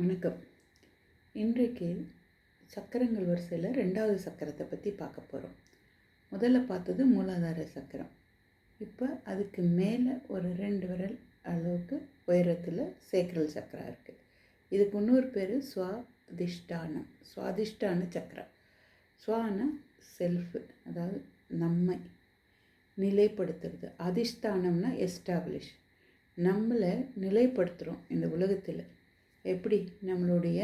வணக்கம். இன்றைக்கு சக்கரங்கள் வரிசையில் ரெண்டாவது சக்கரத்தை பற்றி பார்க்க போகிறோம் முதல்ல பார்த்தது மூலாதார சக்கரம். இப்போ அதுக்கு மேலே ஒரு ரெண்டு விரல் அளவுக்கு உயரத்தில் சேக்கரல் சக்கரம் இருக்குது இதுக்கு இன்னொரு பேர் சுவாதிஷ்டானம். சுவாதிஷ்டான சக்கரம். சுவான செல்ஃபு அதாவது நம்மை நிலைப்படுத்துறது. அதிஷ்டானம்னா எஸ்டாப்ளிஷ் நம்மளை நிலைப்படுத்துகிறோம் இந்த உலகத்தில். எப்படி நம்மளுடைய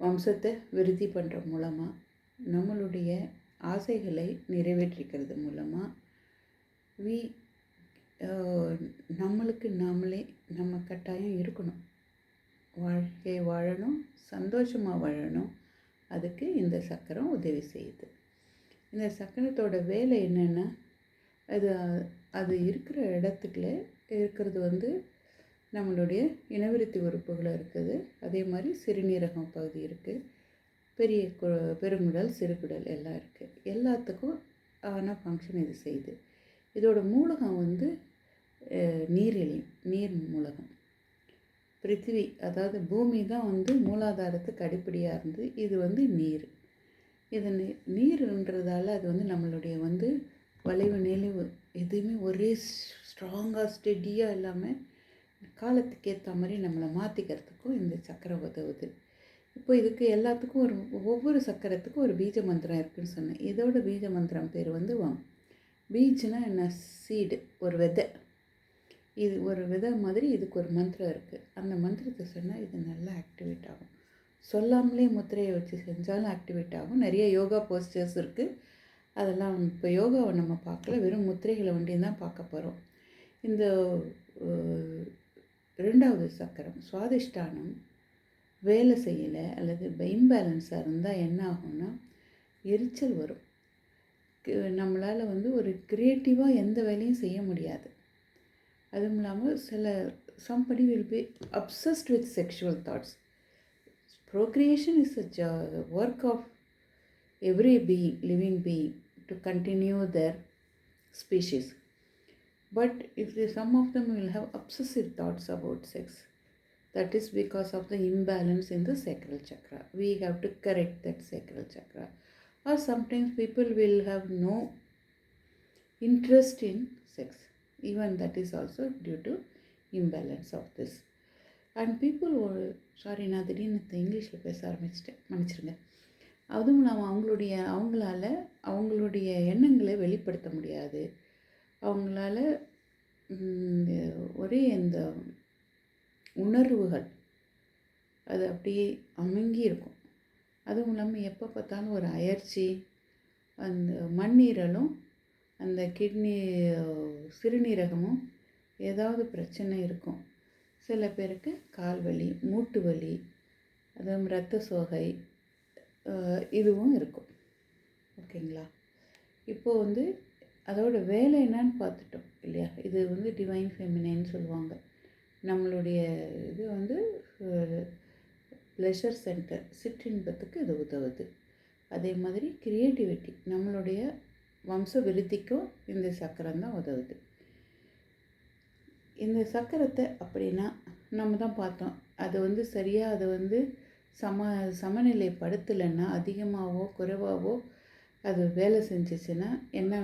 வம்சத்தை விருத்தி பண்ணுற மூலமாக நம்மளுடைய ஆசைகளை நிறைவேற்றிக்கிறது மூலமாக வி நம்மளுக்கு நாமளே நம்ம கட்டாயம் இருக்கணும். வாழ்க்கை வாழணும் சந்தோஷமாக வாழணும். அதுக்கு இந்த சக்கரம் உதவி செய்யுது. இந்த சக்கரத்தோட வேலை என்னென்னா அது அது இருக்கிற இடத்துக்குள்ள இருக்கிறது வந்து நம்மளுடைய இனவிருத்தி உறுப்புகள் இருக்குது. அதே மாதிரி சிறுநீரகம் பகுதி இருக்குது பெரிய கு பெருங்குடல் சிறுகுடல் எல்லாம் இருக்குது எல்லாத்துக்கும் ஆன ஃபங்க்ஷன் இது செய்யுது? இதோட மூலகம் வந்து நீரிழி நீர் மூலகம். பிருத்திவி அதாவது பூமி தான் வந்து மூலாதாரத்துக்கு அடிப்படையாக இருந்து இது வந்து நீர். இது நீர்ன்றதால நீருன்றதால அது வந்து நம்மளுடைய வந்து வளைவு நெளிவு எதுவுமே ஒரே ஸ்ட்ராங்காக ஸ்டெடியாக இல்லாமல் காலத்துக்கு ஏற்ற மாதிரி நம்மளை மாற்றிக்கிறதுக்கும் இந்த சக்கரம் உதவுது. இப்போ இதுக்கு எல்லாத்துக்கும் ஒரு ஒவ்வொரு சக்கரத்துக்கும் ஒரு பீஜ மந்திரம் இருக்குதுன்னு சொன்னேன். இதோட பீஜ மந்திரம் பேர் வந்து வம். பீஜ்னால் என்ன? சீடு ஒரு விதை. இது ஒரு விதை மாதிரி இதுக்கு ஒரு மந்திரம் இருக்குது அந்த மந்திரத்தை சொன்னால் இது நல்லா ஆக்டிவேட் ஆகும். சொல்லாமலே முத்திரையை வச்சு செஞ்சாலும் ஆக்டிவேட் ஆகும். நிறைய யோகா போஸ்டர்ஸ் இருக்குது அதெல்லாம் இப்போ யோகாவை நம்ம பார்க்கல. வெறும் முத்திரைகளை வண்டியும் தான் பார்க்க போகிறோம் இந்த ரெண்டாவது சக்கரம் சுவாதிஷ்டானம் வேலை செய்யலை அல்லது இம்பேலன்ஸாக இருந்தால் என்ன ஆகும்னா எரிச்சல் வரும். நம்மளால் வந்து ஒரு க்ரியேட்டிவாக எந்த வேலையும் செய்ய முடியாது. அதுவும் இல்லாமல் சில somebody will be obsessed with sexual thoughts procreation is a work of every being living being to continue their species but if the, some of them will have obsessive thoughts about sex that is because of the imbalance in the sacral chakra we have to correct that sacral chakra or sometimes people will have no interest in sex even that is also due to imbalance of this and people ஒரு sorry நான் திடீர்னு இங்கிலீஷில் பேச ஆரம்பிச்சிட்டேன் மன்னிச்சிருங்க அதுவும் இல்லாமல் அவங்களுடைய அவங்களால அவங்களுடைய எண்ணங்களை வெளிப்படுத்த முடியாது அவங்களால ஒரே இந்த உணர்வுகள் அது அப்படியே அமுங்கி இருக்கும். அதுவும் இல்லாமல் எப்போ பார்த்தாலும் ஒரு அயற்சி அந்த மண்ணீரலும் அந்த கிட்னி சிறுநீரகமும் ஏதாவது பிரச்சனை இருக்கும். சில பேருக்கு கால் வலி மூட்டு வலி அதுவும் இரத்த சோகை இதுவும் இருக்கும். ஓகேங்களா? இப்போது வந்து அதோட வேலை என்னன்னு பார்த்துட்டோம் இல்லையா? இது வந்து டிவைன் ஃபெமினைன்னு சொல்லுவாங்க. நம்மளுடைய இது வந்து ப்ளஷர் சென்டர் சிற்றின்பத்துக்கு இது உதவுது. அதே மாதிரி க்ரியேட்டிவிட்டி நம்மளுடைய வம்ச விருத்திக்கும் இந்த சக்கரம் தான் உதவுது. இந்த சக்கரத்தை அப்படின்னா நம்ம தான் பார்த்தோம். அது வந்து சரியாக அதை வந்து சம சமநிலைப்படுத்தலைன்னா அதிகமாகவோ குறைவாகவோ அது வேலை செஞ்சிச்சுன்னா என்ன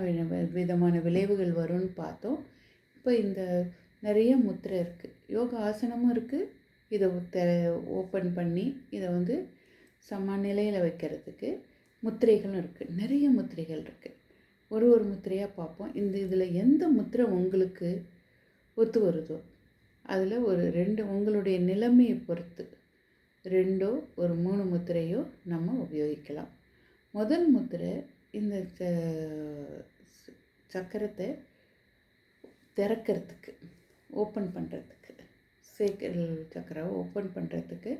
விதமான விளைவுகள் வரும்னு பார்த்தோம். இப்போ இந்த நிறைய முத்திரை இருக்குது யோகா ஆசனமும் இருக்குது இதை த ஓப்பன் பண்ணி இதை வந்து சமநிலையில் வைக்கிறதுக்கு முத்திரைகளும் இருக்குது நிறைய முத்திரைகள் இருக்குது ஒரு ஒரு முத்திரையாக பார்ப்போம். இந்த இதில் எந்த முத்திரை உங்களுக்கு ஒத்து வருதோ அதில் ஒரு ரெண்டு உங்களுடைய நிலைமையை பொறுத்து ரெண்டோ ஒரு மூணு முத்திரையோ நம்ம உபயோகிக்கலாம். முதல் முத்திரை இந்த ச சக்கரத்தை திறக்கிறதுக்கு ஓப்பன் பண்ணுறதுக்கு சேக்கல் சக்கரம் ஓப்பன் பண்ணுறதுக்கு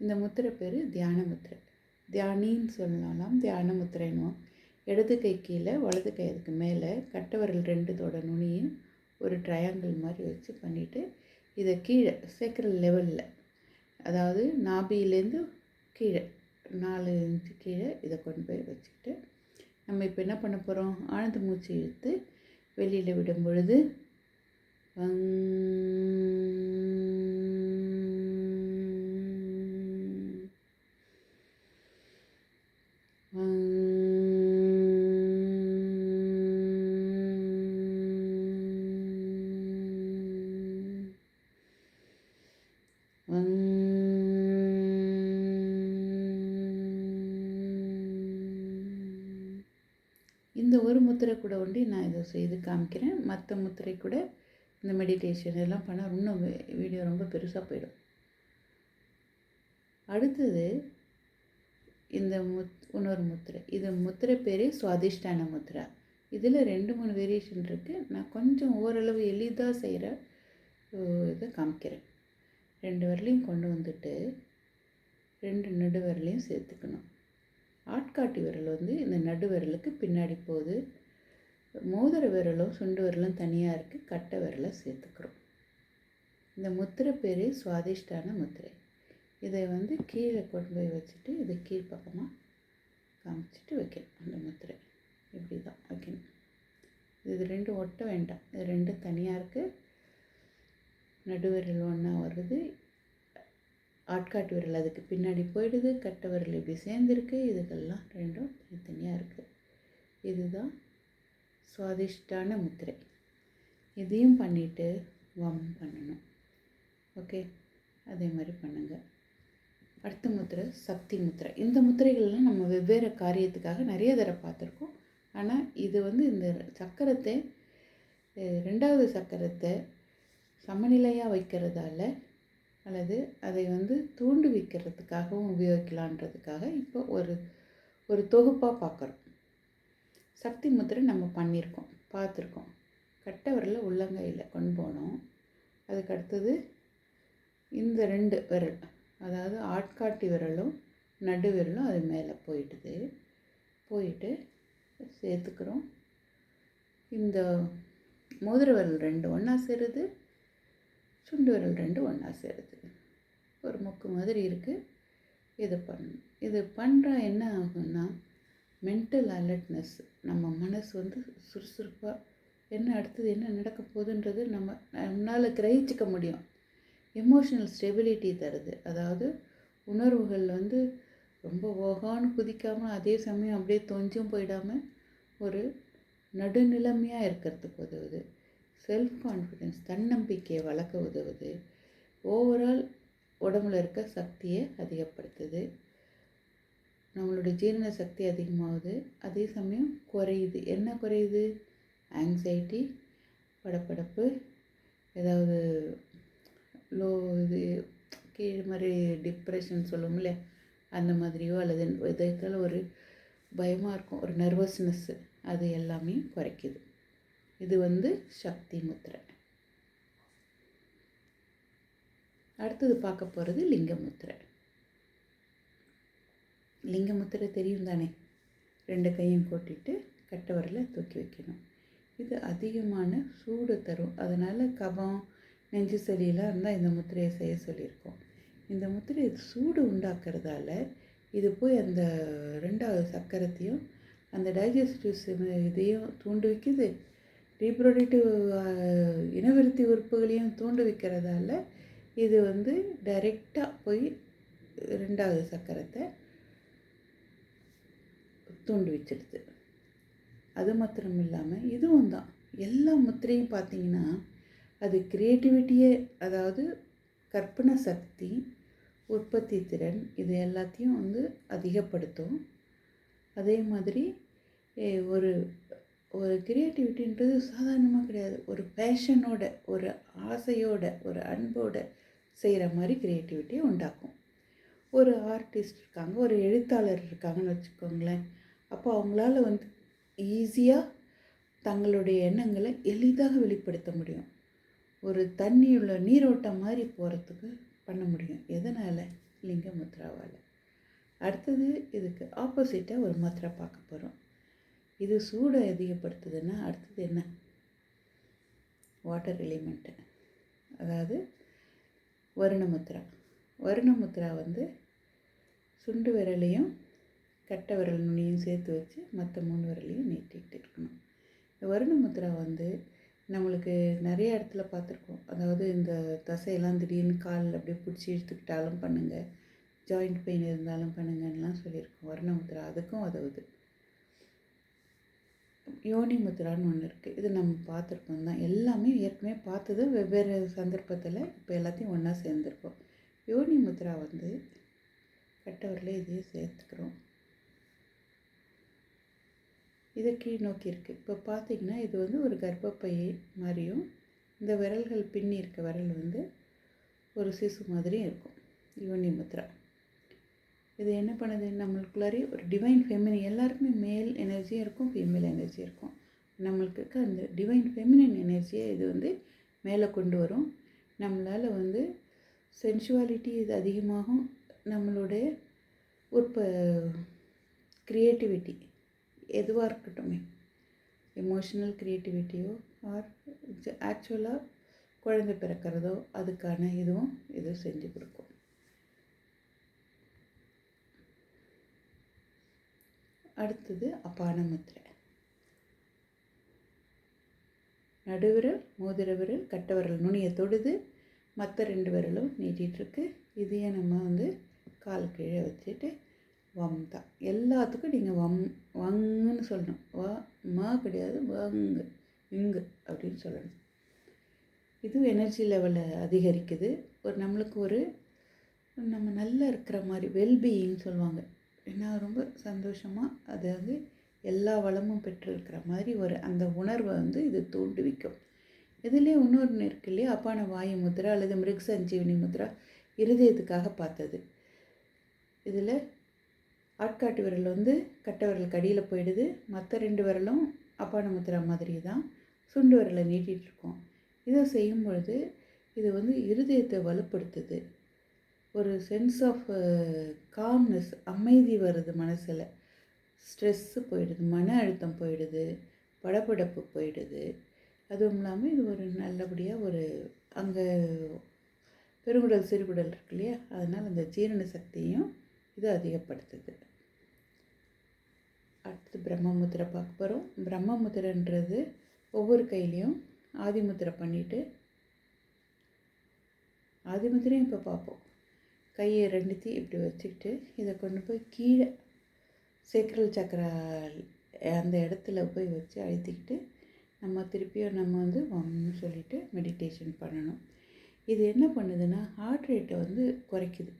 இந்த முத்திரை பேர் தியான முத்திரை. தியானின்னு சொல்லலாம் தியான முத்திரைனும் இடது கை கீழே வலது கை அதுக்கு மேலே கட்டவரல் ரெண்டுதோட நுனியும் ஒரு ட்ரையாங்கிள் மாதிரி வச்சு பண்ணிவிட்டு இதை கீழே சேக்கரல் லெவலில் அதாவது நாபியிலேருந்து கீழே நாலு இன்ச்சு கீழே இதை கொண்டு போய் வச்சுக்கிட்டு நம்ம இப்போ என்ன பண்ண போகிறோம் ஆழ்ந்த மூச்சு இழுத்து வெளியில் விடும் பொழுது வங் கூட ஒண்டி நான் இதை செய்து காமிக்கிறேன். மற்ற முத்திரை கூட இந்த மெடிடேஷன் எல்லாம் பண்ணால் இன்னும் வீடியோ ரொம்ப பெருசாக போயிடும். அடுத்தது இந்த முத் இன்னொரு முத்திரை. இது முத்திரை பேரே சுவாதிஷ்டான முத்திரை. இதில் ரெண்டு மூணு வேரியேஷன் இருக்குது நான் கொஞ்சம் ஓரளவு எளிதாக செய்கிற இதை காமிக்கிறேன். ரெண்டு விரலையும் கொண்டு வந்துட்டு ரெண்டு நடு விரலையும் சேர்த்துக்கணும். ஆட்காட்டி விரல் வந்து இந்த நடு விரலுக்கு பின்னாடி போகுது. மோதிர விரலும் சுண்டு விரலும் தனியாக இருக்குது கட்டை விரலை சேர்த்துக்கிறோம். இந்த முத்திரை பேர் சுவாதிஷ்டான முத்திரை. இதை வந்து கீழே கொண்டு போய் வச்சுட்டு இதை கீழ்ப்பக்கமாக காமிச்சிட்டு வைக்கணும். அந்த முத்திரை. இப்படி தான் வைக்கணும். இது ரெண்டும் ஒட்ட வேண்டாம். இது ரெண்டும் தனியாக இருக்குது நடுவிரல் ஒன்றா வருது. ஆட்காட்டு விரல் அதுக்கு பின்னாடி போயிடுது. கட்டை விரல் இப்படி சேர்ந்துருக்கு. இதுக்கெல்லாம் ரெண்டும் தனித்தனியாக இருக்குது இதுதான் சுவாதிஷ்டான முத்திரை. இதையும் பண்ணிவிட்டு வம் பண்ணணும். ஓகே? அதே மாதிரி பண்ணுங்கள் அடுத்த முத்திரை சக்தி முத்திரை. இந்த முத்திரைகள்லாம் நம்ம வெவ்வேறு காரியத்துக்காக நிறைய தடவை பார்த்துருக்கோம். ஆனால் இது வந்து இந்த சக்கரத்தை ரெண்டாவது சக்கரத்தை சமநிலையாக வைக்கிறதால அல்லது அதை வந்து தூண்டு வைக்கிறதுக்காகவும் உபயோகிக்கலான்றதுக்காக இப்போ ஒரு ஒரு தொகுப்பாக பார்க்குறோம். சக்தி முத்திரை நம்ம பண்ணியிருக்கோம் பார்த்துருக்கோம். கட்டை விரலில் உள்ளங்கையில் கொண்டு போனோம். அதுக்கு அடுத்தது இந்த ரெண்டு விரல் அதாவது ஆட்காட்டி விரலும் நடு விரலும் அது மேலே போயிடுது. போயிட்டு சேர்த்துக்கிறோம். இந்த மோதிர விரல் ரெண்டு ஒன்றா சேருது சுண்டு விரல் ரெண்டு ஒன்றா சேருது. ஒரு முக்கு மாதிரி இருக்குது இது பண்ணணும் இது பண்ணுற என்ன ஆகும்னா மென்டல் அலர்ட்னஸ் நம்ம மனசு வந்து சுறுசுறுப்பாக என்ன அடுத்தது என்ன நடக்க போகுதுன்றது நம்ம நம்மளால் கிரகிச்சிக்க முடியும். எமோஷனல் ஸ்டெபிலிட்டி தருது. அதாவது உணர்வுகள் வந்து ரொம்ப ஓகான்னு குதிக்காமல் அதே சமயம் அப்படியே தொஞ்சும் போயிடாமல் ஒரு நடுநிலைமையாக இருக்கிறதுக்கு உதவுது. செல்ஃப் கான்ஃபிடென்ஸ் தன்னம்பிக்கையை வளர்க்க உதவுது. ஓவரால் உடம்புல இருக்க சக்தியை அதிகப்படுத்துது. நம்மளுடைய ஜீரண சக்தி அதிகமாகுது. அதே சமயம் குறையுது. என்ன குறையுது? ஆங்ஸைட்டி படப்படப்பு ஏதாவது லோ இது கீழ் மாதிரி டிப்ரெஷன் சொல்லுவோம்ல அந்த மாதிரியோ அல்லது இதயத்தில் ஒரு பயமாக இருக்கும் ஒரு நர்வஸ்னஸ்ஸு அது எல்லாமே குறைக்குது. இது வந்து சக்தி முத்திரை. அடுத்தது பார்க்க போகிறது லிங்க முத்திரை. லிங்க முத்திரை தெரியும் தானே? ரெண்டு கையும் கொட்டிட்டு கட்டை வரல தூக்கி வைக்கணும். இது அதிகமான சூடு தரும். அதனால் கபம் நெஞ்சு சளியெல்லாம் இருந்தால் இந்த முத்திரையை செய்ய சொல்லியிருக்கோம். இந்த முத்திரை சூடு உண்டாக்குறதால இது போய் அந்த ரெண்டாவது சக்கரத்தையும் அந்த டைஜஸ்டிவ் இதையும் தூண்டு வைக்குது. ரீப்ரொடக்டிவ் இனவிருத்தி உறுப்புகளையும் தூண்டு வைக்கிறதால இது வந்து டைரெக்டாக போய் ரெண்டாவது சக்கரத்தை தூண்டு வச்சிடுது அது மாத்திரம் இல்லாமல் இதுவும் தான். எல்லா முத்திரையும் பார்த்தீங்கன்னா அது க்ரியேட்டிவிட்டியே அதாவது கற்பனை சக்தி உற்பத்தி திறன் இது எல்லாத்தையும் வந்து அதிகப்படுத்தும். அதே மாதிரி ஒரு ஒரு க்ரியேட்டிவிட்டின்றது சாதாரணமாக கிடையாது. ஒரு பேஷனோட ஒரு ஆசையோட ஒரு அன்போட செய்கிற மாதிரி க்ரியேட்டிவிட்டியை உண்டாக்கும். ஒரு ஆர்டிஸ்ட் இருக்காங்க ஒரு எழுத்தாளர் இருக்காங்கன்னு வச்சுக்கோங்களேன். அப்போ அவங்களால வந்து ஈஸியாக தங்களுடைய எண்ணங்களை எளிதாக வெளிப்படுத்த முடியும். ஒரு தண்ணியுள்ள நீரோட்டம் மாதிரி போகிறதுக்கு பண்ண முடியும். எதனால்? லிங்க முத்ராவால். அடுத்தது இதுக்கு ஆப்போசிட்டாக ஒரு முத்ரா பார்க்க போகிறோம் இது சூடை அதிகப்படுத்துதுன்னா அடுத்தது என்ன? வாட்டர் எலிமெண்ட்டு அதாவது வருணமுத்ரா வருணமுத்ரா வந்து சுண்டு விரலையும் கட்டை விரல் நுனியும் சேர்த்து வச்சு மற்ற மூணு விரலையும் நீட்டிகிட்டு இருக்கணும். இந்த வருண முத்ரா வந்து நம்மளுக்கு நிறைய இடத்துல பார்த்துருக்கோம். அதாவது இந்த தசையெல்லாம் திடீர்னு காலில் அப்படியே பிடிச்சி இழுத்துக்கிட்டாலும் பண்ணுங்கள் ஜாயிண்ட் பெயின் இருந்தாலும் பண்ணுங்கன்னெலாம் சொல்லியிருக்கோம். வருண முத்ரா அதுக்கும் உதவுது. யோனி முத்திரான்னு ஒன்று இருக்குது இது நம்ம பார்த்துருக்கோம் தான். எல்லாமே ஏற்கனவே பார்த்தது. வெவ்வேறு சந்தர்ப்பத்தில் இப்போ எல்லாத்தையும் ஒன்றா சேர்ந்துருக்கோம். யோனி முத்ரா வந்து கட்டவரில் இதையும் சேர்த்துக்கிறோம். இதை கீழ் நோக்கி இருக்குது இப்போ பார்த்திங்கன்னா இது வந்து ஒரு கர்ப்பப்பை மாதிரியும் இந்த விரல்கள் பின்னி இருக்க விரல் வந்து ஒரு சிசு மாதிரியும் இருக்கும். யோனி முத்ரா. இது என்ன பண்ணுது நம்மளுக்குள்ளாரே ஒரு டிவைன் ஃபெமினின் எல்லாருக்குமே மேல் எனர்ஜியும் இருக்கும் ஃபீமேல் எனர்ஜி இருக்கும். நம்மளுக்கு அந்த டிவைன் ஃபெமினின் எனர்ஜியை இது வந்து மேலே கொண்டு வரும். நம்மளால் வந்து சென்சுவாலிட்டி இது அதிகமாகும். நம்மளுடைய உற்ப க்ரியேட்டிவிட்டி எதுவாக இருக்கட்டுமே. எமோஷ்னல் க்ரியேட்டிவிட்டியோ ஆர் ஆக்சுவலாக குழந்தை பிறக்கிறதோ அதுக்கான இதுவும் இது செஞ்சு கொடுக்கும். அடுத்தது அப்பான முத்திரை நடுவிரல் மோதிர விரல் கட்டை விரல் நுனியை தொடுது மற்ற ரெண்டு விரலும் நீட்டிகிட்ருக்கு இதையே நம்ம வந்து கால் கீழே வச்சுட்டு வம் தான் எல்லாத்துக்கும் நீங்கள் வம் வங்குன்னு சொல்லணும். வ மா கிடையாது வங்கு இங்கு அப்படின்னு சொல்லணும். இது எனர்ஜி லெவலை அதிகரிக்குது. ஒரு நம்மளுக்கு ஒரு நம்ம நல்லா இருக்கிற மாதிரி வெல்பீயிங் சொல்லுவாங்க. ஏன்னா ரொம்ப சந்தோஷமாக அதை வந்து எல்லா வளமும் பெற்றிருக்கிற மாதிரி ஒரு அந்த உணர்வை வந்து இது தூண்டுவிக்கும் இதுலேயே இன்னொன்று இருக்கு இல்லையா? அப்பான வாயு முத்ரா அல்லது மிருக் சஞ்சீவினி முத்ரா இருதயத்துக்காக பார்த்தது. இதில் ஆட்காட்டு விரல் வந்து கட்டை விரல் கடியில் போயிடுது. மற்ற ரெண்டு விரலும் அப்பான முத்திரா மாதிரி தான் சுண்டு விரலை நீட்டிகிட்ருக்கோம் இதை செய்யும் பொழுது இது வந்து இருதயத்தை வலுப்படுத்துது. ஒரு சென்ஸ் ஆஃப் காம்னஸ் அமைதி வருது மனசில். ஸ்ட்ரெஸ்ஸு போயிடுது மன அழுத்தம் போயிடுது படபடப்பு போயிடுது. அதுவும் இல்லாமல் இது ஒரு நல்லபடியாக ஒரு அங்கே பெருங்குடல் சிறுகுடல் இருக்கு இல்லையா? அதனால் அந்த ஜீரண சக்தியும் இது அதிகப்படுத்துது. அடுத்து பிரம்மமுத்திரை பார்க்க போகிறோம் பிரம்மமுத்திரன்றது ஒவ்வொரு கையிலையும் ஆதிமுத்திரை பண்ணிவிட்டு ஆதிமுத்திரையும் இப்போ பார்ப்போம். கையை ரெண்டுத்தையும் இப்படி வச்சுக்கிட்டு இதை கொண்டு போய் கீழே சேக்கரல் சக்கர அந்த இடத்துல போய் வச்சு அழுத்திக்கிட்டு நம்ம திருப்பியும் நம்ம வந்து வம்னு சொல்லிவிட்டு மெடிடேஷன் பண்ணணும். இது என்ன பண்ணுதுன்னா ஹார்ட் ரேட்டை வந்து குறைக்குது.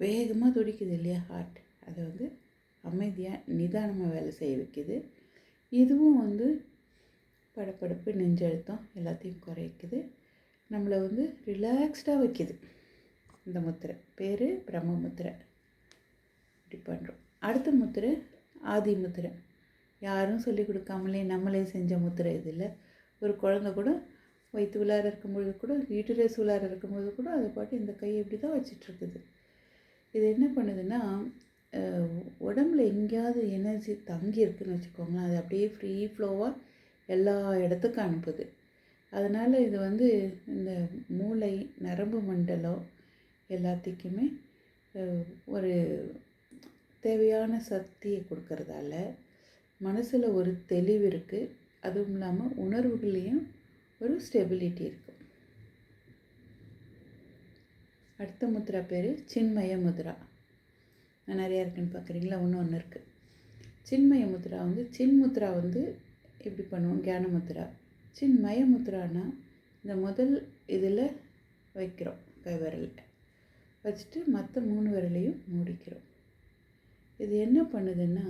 வேகமாக துடிக்குது இல்லையா ஹார்ட் அதை வந்து அமைதியாக நிதானமாக வேலை செய்ய வைக்குது. இதுவும் வந்து படப்படப்பு நெஞ்சழுத்தம் எல்லாத்தையும் குறைக்குது. நம்மளை வந்து ரிலாக்ஸ்டாக வைக்குது இந்த முத்திரை. பேர் பிரம்ம முத்திரை. இப்படி பண்ணுறோம் அடுத்த முத்திரை ஆதி முத்திரை. யாரும் சொல்லி கொடுக்காமலே நம்மளே செஞ்ச முத்திரை இது இல்லை. ஒரு குழந்த கூட வயிற்று உள்ளார இருக்கும்பொழுது கூட யூட்டரஸ் உள்ளார இருக்கும்போது கூட அது பாட்டு இந்த கையை இப்படி தான் வச்சிட்ருக்குது இது என்ன பண்ணுதுன்னா உடம்புல எங்கேயாவது எனர்ஜி தங்கி இருக்குதுன்னு வச்சுக்கோங்களேன் அது அப்படியே ஃப்ரீ ஃப்ளோவாக எல்லா இடத்துக்கும் அனுப்புது. அதனால் இது வந்து இந்த மூளை நரம்பு மண்டலம் எல்லாத்துக்குமே ஒரு தேவையான சக்தியை கொடுக்கறதால மனசில் ஒரு தெளிவு இருக்குது அதுவும் இல்லாமல் உணர்வுகள்லேயும் ஒரு ஸ்டெபிலிட்டி இருக்குது அடுத்த முத்ரா பேர் சின்மய முத்ரா. நிறையா இருக்குன்னு பார்க்குறீங்களா? ஒன்று ஒன்று இருக்குது சின்மய முத்ரா வந்து சின்முத்ரா வந்து இப்படி பண்ணுவோம்? கியான முத்ரா. சின்மய முத்ரானா இந்த முதல் இதில் வைக்கிறோம் கை விரலில். வச்சுட்டு மற்ற மூணு விரலையும் மூடிக்கிறோம். இது என்ன பண்ணுதுன்னா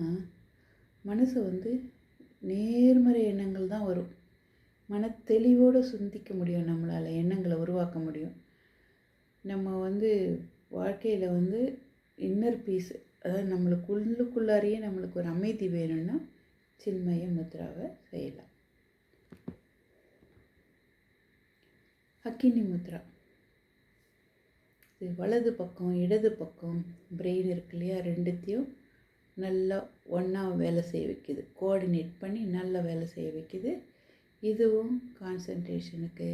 மனசை வந்து நேர்மறை எண்ணங்கள் தான் வரும். மன தெளிவோடு சிந்திக்க முடியும் நம்மளால் எண்ணங்களை உருவாக்க முடியும். நம்ம வந்து வாழ்க்கையில் வந்து இன்னர் பீஸ் அதாவது நம்மளுக்கு உள்ளுக்குள்ளாரையே நம்மளுக்கு ஒரு அமைதி வேணும்னா சின்மய முத்ராவை செய்யலாம். அக்கினி முத்ரா. இது வலது பக்கம் இடது பக்கம் பிரெயின் இருக்கு இல்லையா ரெண்டுத்தையும் நல்லா ஒன்றா வேலை செய்ய வைக்குது. கோஆர்டினேட் பண்ணி நல்லா வேலை செய்ய வைக்குது. இதுவும் கான்சன்ட்ரேஷனுக்கு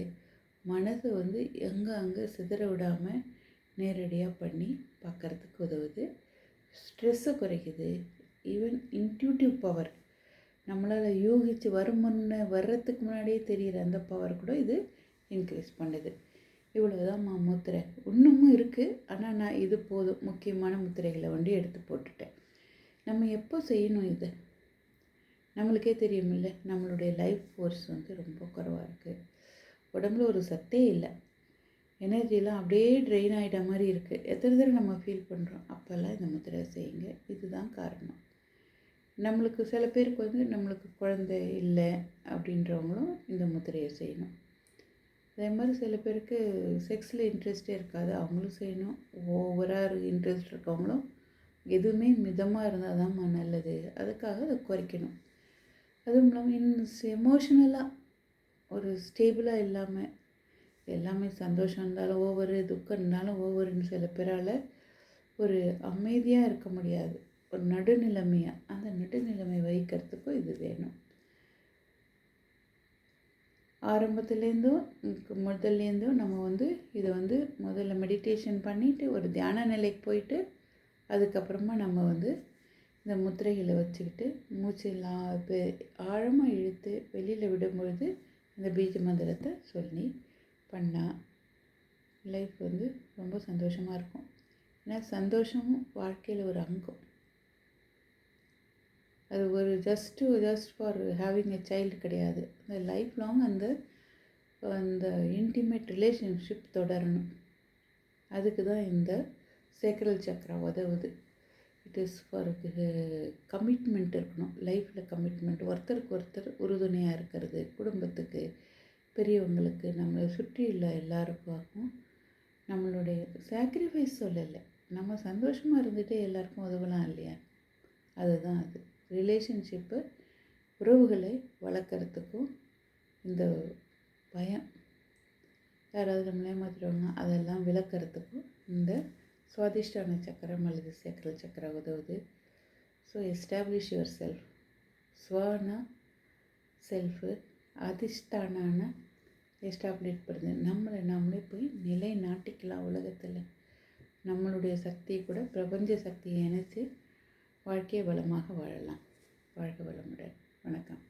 மனசை வந்து எங்கே அங்கே சிதற விடாமல் நேரடியாக பண்ணி பார்க்குறதுக்கு உதவுது. ஸ்ட்ரெஸ்ஸை குறைக்குது. ஈவன் இன்ட்யூட்டிவ் பவர் நம்மளால் யூகித்து வரும் முன்ன வர்றதுக்கு முன்னாடியே தெரிகிற அந்த பவர் கூட இது இன்க்ரீஸ் பண்ணுது. இவ்வளோ தான் முத்திரை. இன்னமும் இருக்குது ஆனால் நான் இது போதும். முக்கியமான முத்திரைகளை வந்து எடுத்து போட்டுட்டேன். நம்ம எப்போ செய்யணும் இது? நம்மளுக்கே தெரியுமில்ல நம்மளுடைய லைஃப் ஃபோர்ஸ் வந்து ரொம்ப குறைவாக இருக்குது உடம்புல ஒரு சத்தே இல்லை. எனர்ஜிலாம் அப்படியே ட்ரெயின் ஆகிட்ட மாதிரி இருக்குது எத்தனை தடவை நம்ம ஃபீல் பண்ணுறோம் அப்போல்லாம் இந்த முத்திரை செய்யுங்க. இதுதான் காரணம். நம்மளுக்கு சில பேருக்கு வந்து நம்மளுக்கு குழந்தை இல்லை அப்படின்றவங்களும் இந்த முத்திரையை செய்யணும். அதே மாதிரி சில பேருக்கு செக்ஸில் இன்ட்ரெஸ்டே இருக்காது அவங்களும் செய்யணும். ஓவராக இன்ட்ரெஸ்ட் இருக்கவங்களும் எதுவுமே மிதமாக இருந்தால் தான்மா நல்லது. அதுக்காக அதை குறைக்கணும். அதுவும் இல்லாமல் இன் எமோஷ்னலாக ஒரு ஸ்டேபிளாக இல்லாமல் எல்லாமே சந்தோஷம் இருந்தாலும் ஒவ்வொரு துக்கம் இருந்தாலும் ஒவ்வொருன்னு சில பேரால் ஒரு அமைதியாக இருக்க முடியாது. ஒரு நடுநிலைமையாக அந்த நடுநிலைமை வகிக்கிறதுக்கும் இது வேணும். ஆரம்பத்துலேருந்தும் முதல்லேருந்தும் நம்ம வந்து இதை வந்து முதல்ல மெடிடேஷன் பண்ணிவிட்டு ஒரு தியான நிலைக்கு போயிட்டு அதுக்கப்புறமா நம்ம வந்து இந்த முத்திரைகளை வச்சுக்கிட்டு மூச்செல்லாம் ஆழமாக இழுத்து வெளியில் விடும்பொழுது இந்த பீஜ மந்திரத்தை சொல்லி பண்ணால் லைஃப் வந்து ரொம்ப சந்தோஷமாக இருக்கும். ஏன்னா சந்தோஷமும் வாழ்க்கையில் ஒரு அங்கம். அது ஒரு just just for having a child கிடையாது. அந்த லைஃப் லாங் அந்த அந்த இன்டிமேட் ரிலேஷன்ஷிப் தொடரணும். அதுக்கு தான் இந்த சேக்கரல் சக்கரா உதவுது. இட் இஸ் ஃபார் கமிட்மெண்ட் இருக்கணும். லைஃப்பில் கமிட்மெண்ட் ஒருத்தருக்கு ஒருத்தர் உறுதுணையாக இருக்கிறது. குடும்பத்துக்கு பெரியவங்களுக்கு நம்மளை சுற்றி உள்ள எல்லாருக்கும் நம்மளுடைய சாக்ரிஃபைஸ் சொல்லலை. நம்ம சந்தோஷமாக இருந்துகிட்டே எல்லாருக்கும் உதவலாம் இல்லையா? அதுதான் அது. ரிலேஷன்ஷிப்பு உறவுகளை வளர்க்குறதுக்கும் இந்த பயம். யாராவது நம்மளே மாற்றிடுவாங்க அதெல்லாம் விளக்கிறதுக்கும் இந்த சுவாதிஷ்டான சக்கரம் அல்லது சேக்கர சக்கரம் உதவுது. ஸோ எஸ்டாப்ளிஷ் யுவர் செல்ஃப் ஸ்வானா செல்ஃபு அதிஷ்டானான எஸ்டாப்ளிஷ் பண்ணுது நம்மளை நாமளே போய் நிலை நாட்டிக்கலாம் உலகத்தில். நம்மளுடைய சக்தியை கூட பிரபஞ்ச சக்தியை இணைத்து வாழ்க்கையை வளமாக வாழலாம். வாழ்க வளமுடன். வணக்கம்.